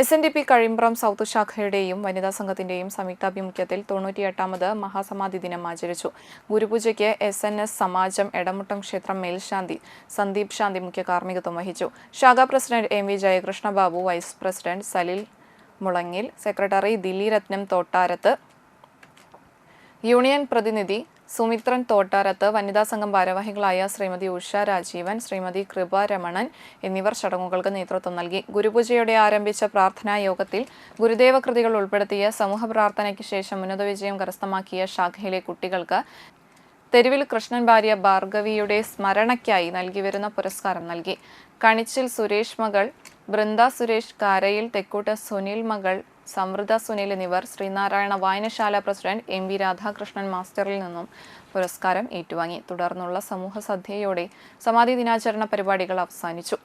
S N D P Kazhimbram south ശാഖയുടെയും വനിതാ സംഘത്തിന്റെയും സംയുക്താഭിമുഖ്യത്തിൽ തൊണ്ണൂറ്റിയെട്ടാമത് മഹാസമാധി ദിനം ആചരിച്ചു. ഗുരുപൂജയ്ക്ക് എസ് എൻ എസ് സമാജം എടമുട്ടം ക്ഷേത്രം മേൽശാന്തി സന്ദീപ് ശാന്തി മുഖ്യ കാർമ്മികത്വം വഹിച്ചു. ശാഖാ president M V Jayakrishna Babu vice president Salil Mulangil secretary Dileeratnam Thottarath union പ്രതിനിധി സുമിത്രൻ തോട്ടാരത്ത് വനിതാ സംഘം ഭാരവാഹികളായ ശ്രീമതി ഉഷ രാജീവൻ ശ്രീമതി കൃപ രമണൻ എന്നിവർ ചടങ്ങുകൾക്ക് നേതൃത്വം നൽകി. ഗുരുപൂജയോടെ ആരംഭിച്ച പ്രാർത്ഥനാ യോഗത്തിൽ ഗുരുദേവ കൃതികൾ ഉൾപ്പെടുത്തിയ സമൂഹ പ്രാർത്ഥനയ്ക്ക് ശേഷം ഉന്നത വിജയം കരസ്ഥമാക്കിയ ശാഖയിലെ കുട്ടികൾക്ക് തെരുവിൽ കൃഷ്ണൻ ഭാര്യ ഭാർഗവിയുടെ സ്മരണയ്ക്കായി നൽകിവരുന്ന പുരസ്കാരം നൽകി. കണിച്ചിൽ സുരേഷ് മകൾ ബൃന്ദ സുരേഷ് കാരയിൽ തെക്കൂട്ട സുനിൽ മകൾ സമൃദ്ധ സുനിൽ എന്നിവർ ശ്രീനാരായണ വായനശാല പ്രസിഡന്റ് എം വി രാധാകൃഷ്ണൻ മാസ്റ്ററിൽ നിന്നും പുരസ്കാരം ഏറ്റുവാങ്ങി. തുടർന്നുള്ള സമൂഹ സദ്യയോടെ സമാധി ദിനാചരണ പരിപാടികൾ അവസാനിച്ചു.